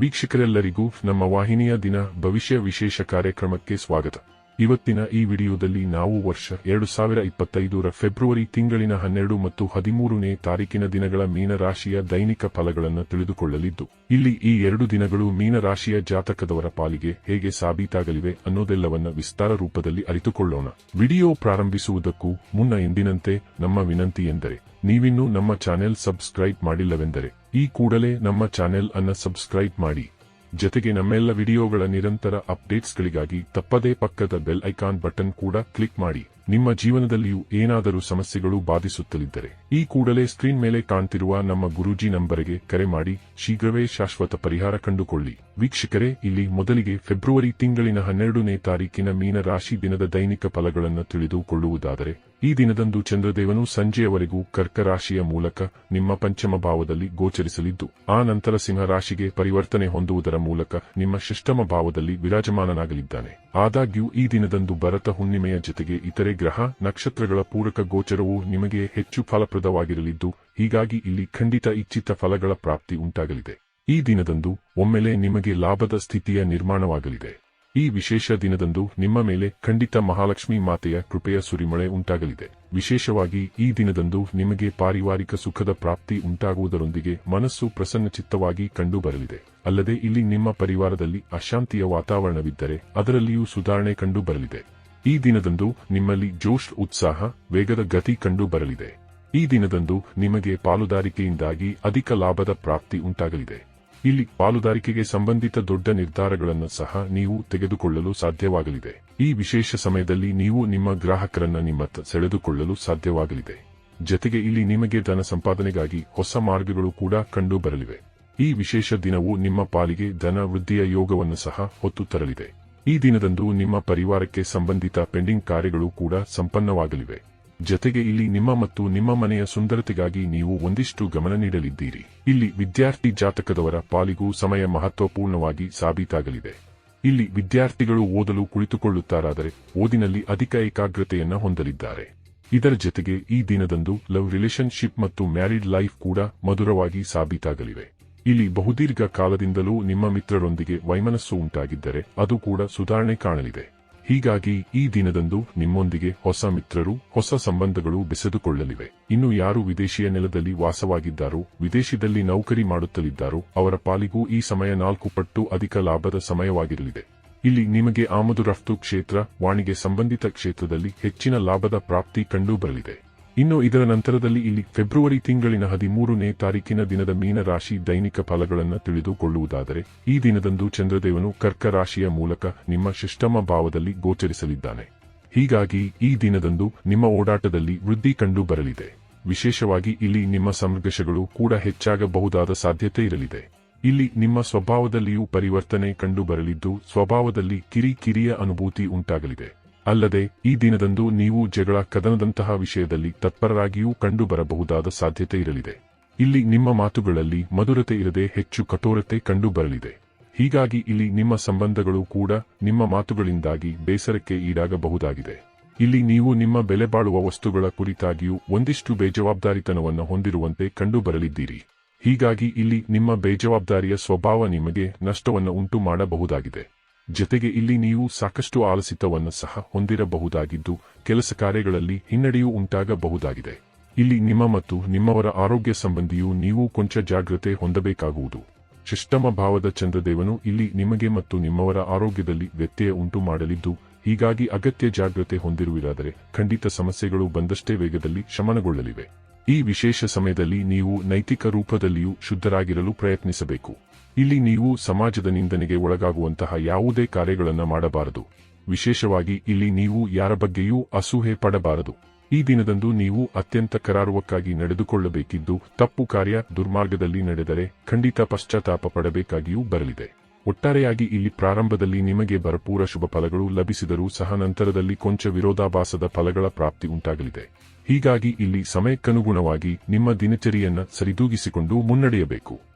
ವೀಕ್ಷಕರೆಲ್ಲರಿಗೂ ನಮ್ಮ ವಾಹಿನಿಯ ದಿನ ಭವಿಷ್ಯ ವಿಶೇಷ ಕಾರ್ಯಕ್ರಮಕ್ಕೆ ಸ್ವಾಗತ. ಇವತ್ತಿನ ಈ ವಿಡಿಯೋದಲ್ಲಿ ನಾವು ವರ್ಷ ಎರಡು ಸಾವಿರ ಇಪ್ಪತ್ತೈದರ ಫೆಬ್ರವರಿ ತಿಂಗಳಿನ ಹನ್ನೆರಡು ಮತ್ತು ಹದಿಮೂರನೇ ತಾರೀಕಿನ ದಿನಗಳ ಮೀನರಾಶಿಯ ದೈನಿಕ ಫಲಗಳನ್ನು ತಿಳಿದುಕೊಳ್ಳಲಿದ್ದು, ಇಲ್ಲಿ ಈ ಎರಡು ದಿನಗಳು ಮೀನರಾಶಿಯ ಜಾತಕದವರ ಪಾಲಿಗೆ ಹೇಗೆ ಸಾಬೀತಾಗಲಿವೆ ಅನ್ನೋದೆಲ್ಲವನ್ನ ವಿಸ್ತಾರ ರೂಪದಲ್ಲಿ ಅರಿತುಕೊಳ್ಳೋಣ. ವಿಡಿಯೋ ಪ್ರಾರಂಭಿಸುವುದಕ್ಕೂ ಮುನ್ನ ಎಂದಿನಂತೆ ನಮ್ಮ ವಿನಂತಿ ಎಂದರೆ, ನೀವಿನ್ನೂ ನಮ್ಮ ಚಾನೆಲ್ ಸಬ್ಸ್ಕ್ರೈಬ್ ಮಾಡಿಲ್ಲವೆಂದರೆ, ಈ ಕೂಡಲೇ ನಮ್ಮ ಚಾನೆಲ್ ಅನ್ನ ಸಬ್ಸ್ಕ್ರೈಬ್ ಮಾಡಿ. ಜೊತೆಗೆ ನಮ್ಮೆಲ್ಲ ವಿಡಿಯೋಗಳ ನಿರಂತರ ಅಪ್ಡೇಟ್ಸ್ಗಳಿಗಾಗಿ ತಪ್ಪದೇ ಪಕ್ಕದ ಬೆಲ್ ಐಕಾನ್ ಬಟನ್ ಕೂಡ ಕ್ಲಿಕ್ ಮಾಡಿ. ನಿಮ್ಮ ಜೀವನದಲ್ಲಿಯೂ ಏನಾದರೂ ಸಮಸ್ಯೆಗಳು ಬಾಧಿಸುತ್ತಲಿದ್ದರೆ ಈ ಕೂಡಲೇ ಸ್ಕ್ರೀನ್ ಮೇಲೆ ಕಾಣ್ತಿರುವ ನಮ್ಮ ಗುರೂಜಿ ನಂಬರಿಗೆ ಕರೆ ಮಾಡಿ ಶೀಘ್ರವೇ ಶಾಶ್ವತ ಪರಿಹಾರ ಕಂಡುಕೊಳ್ಳಿ. ವೀಕ್ಷಕರೇ, ಇಲ್ಲಿ ಮೊದಲಿಗೆ ಫೆಬ್ರವರಿ ತಿಂಗಳಿನ ಹನ್ನೆರಡನೇ ತಾರೀಕಿನ ಮೀನ ರಾಶಿ ದಿನದ ದೈನಿಕ ಫಲಗಳನ್ನು ತಿಳಿದುಕೊಳ್ಳುವುದಾದರೆ ಈ ದಿನದಂದು ಚಂದ್ರದೇವನು ಸಂಜೆಯವರೆಗೂ ಕರ್ಕ ರಾಶಿಯ ಮೂಲಕ ನಿಮ್ಮ ಪಂಚಮ ಭಾವದಲ್ಲಿ ಗೋಚರಿಸಲಿದ್ದು, ಆ ನಂತರ ಸಿಂಹ ರಾಶಿಗೆ ಪರಿವರ್ತನೆ ಹೊಂದುವುದರ ಮೂಲಕ ನಿಮ್ಮ ಷಷ್ಟಮ ಭಾವದಲ್ಲಿ ವಿರಾಜಮಾನನಾಗಲಿದ್ದಾನೆ. ಆದಾಗ್ಯೂ, ಈ ದಿನದಂದು ಭರತ ಹುಣ್ಣಿಮೆಯ ಜೊತೆಗೆ ಇತರೆ ಗ್ರಹ, ನಕ್ಷತ್ರಗಳ ಪೂರಕ ಗೋಚರವು ನಿಮಗೆ ಹೆಚ್ಚು ಫಲಪ್ರದವಾಗಿರಲಿದ್ದು, ಹೀಗಾಗಿ ಇಲ್ಲಿ ಖಂಡಿತ ಇಚ್ಛಿತ ಫಲಗಳ ಪ್ರಾಪ್ತಿ ಉಂಟಾಗಲಿದೆ. ಈ ದಿನದಂದು ಒಮ್ಮೆಲೆ ನಿಮಗೆ ಲಾಭದ ಸ್ಥಿತಿಯ ನಿರ್ಮಾಣವಾಗಲಿದೆ. ಈ ವಿಶೇಷ ದಿನದಂದು ನಿಮ್ಮ ಮೇಲೆ ಖಂಡಿತ ಮಹಾಲಕ್ಷ್ಮಿ ಮಾತೆಯ ಕೃಪೆಯ ಸುರಿಮಳೆ ಉಂಟಾಗಲಿದೆ. ವಿಶೇಷವಾಗಿ ಈ ದಿನದಂದು ನಿಮಗೆ ಪಾರಿವಾರಿಕ ಸುಖದ ಪ್ರಾಪ್ತಿ ಉಂಟಾಗುವುದರೊಂದಿಗೆ ಮನಸ್ಸು ಪ್ರಸನ್ನಚಿತ್ತವಾಗಿ ಕಂಡುಬರಲಿದೆ. ಅಲ್ಲದೆ ಇಲ್ಲಿ ನಿಮ್ಮ ಪರಿವಾರದಲ್ಲಿ ಅಶಾಂತಿಯ ವಾತಾವರಣವಿದ್ದರೆ ಅದರಲ್ಲಿಯೂ ಸುಧಾರಣೆ ಕಂಡುಬರಲಿದೆ. ಈ ದಿನದಂದು ನಿಮ್ಮಲ್ಲಿ ಜೋಶ್ ಉತ್ಸಾಹ, ವೇಗದ ಗತಿ ಕಂಡು ಬರಲಿದೆ ಈ ದಿನದಂದು ನಿಮಗೆ ಪಾಲುದಾರಿಕೆಯಿಂದಾಗಿ ಅಧಿಕ ಲಾಭದ ಪ್ರಾಪ್ತಿ ಉಂಟಾಗಲಿದೆ. ಇಲ್ಲಿ ಪಾಲುದಾರಿಕೆಗೆ ಸಂಬಂಧಿತ ದೊಡ್ಡ ನಿರ್ಧಾರಗಳನ್ನು ಸಹ ನೀವು ತೆಗೆದುಕೊಳ್ಳಲು ಸಾಧ್ಯವಾಗಲಿದೆ. ಈ ವಿಶೇಷ ಸಮಯದಲ್ಲಿ ನೀವು ನಿಮ್ಮ ಗ್ರಾಹಕರನ್ನ ನಿಮ್ಮತ್ತ ಸೆಳೆದುಕೊಳ್ಳಲು ಸಾಧ್ಯವಾಗಲಿದೆ. ಜತೆಗೆ ಇಲ್ಲಿ ನಿಮಗೆ ಧನ ಸಂಪಾದನೆಗಾಗಿ ಹೊಸ ಮಾರ್ಗಗಳು ಕೂಡ ಕಂಡು ಬರಲಿವೆ. ಈ ವಿಶೇಷ ದಿನವು ನಿಮ್ಮ ಪಾಲಿಗೆ ಧನ ವೃದ್ಧಿಯ ಯೋಗವನ್ನು ಸಹ ಹೊತ್ತು ತರಲಿದೆ. ಈ ದಿನದಂದು ನಿಮ್ಮ ಪರಿವಾರಕ್ಕೆ ಸಂಬಂಧಿತ ಪೆಂಡಿಂಗ್ ಕಾರ್ಯಗಳು ಕೂಡ ಸಂಪನ್ನವಾಗಲಿವೆ. ಜತೆಗೆ ಇಲ್ಲಿ ನಿಮ್ಮ ಮತ್ತು ನಿಮ್ಮ ಮನೆಯ ಸುಂದರತೆಗಾಗಿ ನೀವು ಒಂದಿಷ್ಟು ಗಮನ ನೀಡಲಿದ್ದೀರಿ. ಇಲ್ಲಿ ವಿದ್ಯಾರ್ಥಿ ಜಾತಕದವರ ಪಾಲಿಗೂ ಸಮಯ ಮಹತ್ವಪೂರ್ಣವಾಗಿ ಸಾಬೀತಾಗಲಿದೆ. ಇಲ್ಲಿ ವಿದ್ಯಾರ್ಥಿಗಳು ಓದಲು ಕುಳಿತುಕೊಳ್ಳುತ್ತಾರಾದರೆ ಓದಿನಲ್ಲಿ ಅಧಿಕ ಏಕಾಗ್ರತೆಯನ್ನು ಹೊಂದಲಿದ್ದಾರೆ. ಇದರ ಜೊತೆಗೆ ಈ ದಿನದಂದು ಲವ್ ರಿಲೇಶನ್ಶಿಪ್ ಮತ್ತು ಮ್ಯಾರಿಡ್ ಲೈಫ್ ಕೂಡ ಮಧುರವಾಗಿ ಸಾಬೀತಾಗಲಿವೆ. ಇಲ್ಲಿ ಬಹುದೀರ್ಘ ಕಾಲದಿಂದಲೂ ನಿಮ್ಮ ಮಿತ್ರರೊಂದಿಗೆ ವೈಮನಸ್ಸು ಉಂಟಾಗಿದ್ದರೆ ಅದು ಕೂಡ ಸುಧಾರಣೆ ಕಾಣಲಿದೆ. ಹೀಗಾಗಿ ಈ ದಿನದಂದು ನಿಮ್ಮೊಂದಿಗೆ ಹೊಸ ಮಿತ್ರರು, ಹೊಸ ಸಂಬಂಧಗಳು ಬೆಸೆದುಕೊಳ್ಳಲಿವೆ. ಇನ್ನು ಯಾರು ವಿದೇಶಿಯ ನೆಲದಲ್ಲಿ ವಾಸವಾಗಿದ್ದಾರೋ, ವಿದೇಶದಲ್ಲಿ ನೌಕರಿ ಮಾಡುತ್ತಲಿದ್ದಾರೋ, ಅವರ ಪಾಲಿಗೂ ಈ ಸಮಯ ನಾಲ್ಕು ಪಟ್ಟು ಅಧಿಕ ಲಾಭದ ಸಮಯವಾಗಿರಲಿದೆ. ಇಲ್ಲಿ ನಿಮಗೆ ಆಮದು ರಫ್ತು ಕ್ಷೇತ್ರ ವಾಣಿಗೆ ಸಂಬಂಧಿತ ಕ್ಷೇತ್ರದಲ್ಲಿ ಹೆಚ್ಚಿನ ಲಾಭದ ಪ್ರಾಪ್ತಿ ಕಂಡು ಬರಲಿದೆ ಇನ್ನು ಇದರ ನಂತರದಲ್ಲಿ ಇಲ್ಲಿ ಫೆಬ್ರವರಿ ತಿಂಗಳಿನ ಹದಿಮೂರನೇ ತಾರೀಕಿನ ದಿನದ ಮೀನ ರಾಶಿ ದೈನಿಕ ಫಲಗಳನ್ನು ತಿಳಿದುಕೊಳ್ಳುವುದಾದರೆ, ಈ ದಿನದಂದು ಚಂದ್ರದೇವನು ಕರ್ಕ ರಾಶಿಯ ಮೂಲಕ ನಿಮ್ಮ ಶಿಷ್ಟಮ ಭಾವದಲ್ಲಿ ಗೋಚರಿಸಲಿದ್ದಾನೆ. ಹೀಗಾಗಿ ಈ ದಿನದಂದು ನಿಮ್ಮ ಓಡಾಟದಲ್ಲಿ ವೃದ್ಧಿ ಕಂಡು ಬರಲಿದೆ ವಿಶೇಷವಾಗಿ ಇಲ್ಲಿ ನಿಮ್ಮ ಸಂಘರ್ಷಗಳು ಕೂಡ ಹೆಚ್ಚಾಗಬಹುದಾದ ಸಾಧ್ಯತೆ ಇರಲಿದೆ. ಇಲ್ಲಿ ನಿಮ್ಮ ಸ್ವಭಾವದಲ್ಲಿಯೂ ಪರಿವರ್ತನೆ ಕಂಡು ಬರಲಿದ್ದು ಸ್ವಭಾವದಲ್ಲಿ ಕಿರಿಕಿರಿಯ ಅನುಭೂತಿ ಉಂಟಾಗಲಿದೆ. ಅಲ್ಲದೆ, ಈ ದಿನದಂದು ನೀವು ಜಗಳ ಕದನದಂತಹ ವಿಷಯದಲ್ಲಿ ತತ್ಪರರಾಗಿಯೂ ಕಂಡುಬರಬಹುದಾದ ಸಾಧ್ಯತೆ ಇರಲಿದೆ. ಇಲ್ಲಿ ನಿಮ್ಮ ಮಾತುಗಳಲ್ಲಿ ಮಧುರತೆ ಇರದೆ ಹೆಚ್ಚು ಕಠೋರತೆ ಕಂಡು ಬರಲಿದೆ ಹೀಗಾಗಿ ಇಲ್ಲಿ ನಿಮ್ಮ ಸಂಬಂಧಗಳು ಕೂಡ ನಿಮ್ಮ ಮಾತುಗಳಿಂದಾಗಿ ಬೇಸರಕ್ಕೆ ಈಡಾಗಬಹುದಾಗಿದೆ. ಇಲ್ಲಿ ನೀವು ನಿಮ್ಮ ಬೆಲೆಬಾಳುವ ವಸ್ತುಗಳ ಕುರಿತಾಗಿಯೂ ಒಂದಿಷ್ಟು ಬೇಜವಾಬ್ದಾರಿತನವನ್ನು ಹೊಂದಿರುವಂತೆ ಕಂಡು ಬರಲಿದ್ದೀರಿ ಹೀಗಾಗಿ ಇಲ್ಲಿ ನಿಮ್ಮ ಬೇಜವಾಬ್ದಾರಿಯ ಸ್ವಭಾವ ನಿಮಗೆ ನಷ್ಟವನ್ನು ಉಂಟು ಮಾಡಬಹುದಾಗಿದೆ ಜತೆಗೆ ಇಲ್ಲಿ ನೀವು ಸಾಕಷ್ಟು ಆಲಸಿತವನ್ನು ಸಹ ಹೊಂದಿರಬಹುದಾಗಿದ್ದು, ಕೆಲಸ ಕಾರ್ಯಗಳಲ್ಲಿ ಹಿನ್ನಡೆಯೂ ಉಂಟಾಗಬಹುದಾಗಿದೆ. ಇಲ್ಲಿ ನಿಮ್ಮ ಮತ್ತು ನಿಮ್ಮವರ ಆರೋಗ್ಯ ಸಂಬಂಧಿಯೂ ನೀವು ಕೊಂಚ ಜಾಗ್ರತೆ ಹೊಂದಬೇಕಾಗುವುದು. ಶಿಷ್ಟಮ ಭಾವದ ಚಂದ್ರದೇವನು ಇಲ್ಲಿ ನಿಮಗೆ ಮತ್ತು ನಿಮ್ಮವರ ಆರೋಗ್ಯದಲ್ಲಿ ವ್ಯತ್ಯಯ ಉಂಟು ಮಾಡಲಿದ್ದು, ಹೀಗಾಗಿ ಅಗತ್ಯ ಜಾಗ್ರತೆ ಹೊಂದಿರುವಿರಾದರೆ ಖಂಡಿತ ಸಮಸ್ಯೆಗಳು ಬಂದಷ್ಟೇ ವೇಗದಲ್ಲಿ ಶಮನಗೊಳ್ಳಲಿವೆ. ಈ ವಿಶೇಷ ಸಮಯದಲ್ಲಿ ನೀವು ನೈತಿಕ ರೂಪದಲ್ಲಿಯೂ ಶುದ್ಧರಾಗಿರಲು ಪ್ರಯತ್ನಿಸಬೇಕು. ಇಲ್ಲಿ ನೀವು ಸಮಾಜದ ನಿಂದನೆಗೆ ಒಳಗಾಗುವಂತಹ ಯಾವುದೇ ಕಾರ್ಯಗಳನ್ನು ಮಾಡಬಾರದು. ವಿಶೇಷವಾಗಿ ಇಲ್ಲಿ ನೀವು ಯಾರ ಬಗ್ಗೆಯೂ ಅಸೂಹೆ ಪಡಬಾರದು. ಈ ದಿನದಂದು ನೀವು ಅತ್ಯಂತ ಕರಾರುವಕ್ಕಾಗಿ ನಡೆದುಕೊಳ್ಳಬೇಕಿದ್ದು ತಪ್ಪು ಕಾರ್ಯ ದುರ್ಮಾರ್ಗದಲ್ಲಿ ನಡೆದರೆ ಖಂಡಿತ ಪಶ್ಚಾತ್ತಾಪ ಪಡಬೇಕಾಗಿಯೂ ಬರಲಿದೆ. ಒಟ್ಟಾರೆಯಾಗಿ ಇಲ್ಲಿ ಪ್ರಾರಂಭದಲ್ಲಿ ನಿಮಗೆ ಭರಪೂರ ಶುಭ ಫಲಗಳು ಲಭಿಸಿದರೂ ಸಹ ನಂತರದಲ್ಲಿ ಕೊಂಚ ವಿರೋಧಾಭಾಸದ ಫಲಗಳ ಪ್ರಾಪ್ತಿ ಉಂಟಾಗಲಿದೆ. ಹೀಗಾಗಿ ಇಲ್ಲಿ ಸಮಯಕ್ಕನುಗುಣವಾಗಿ ನಿಮ್ಮ ದಿನಚರಿಯನ್ನು ಸರಿದೂಗಿಸಿಕೊಂಡು ಮುನ್ನಡೆಯಬೇಕು.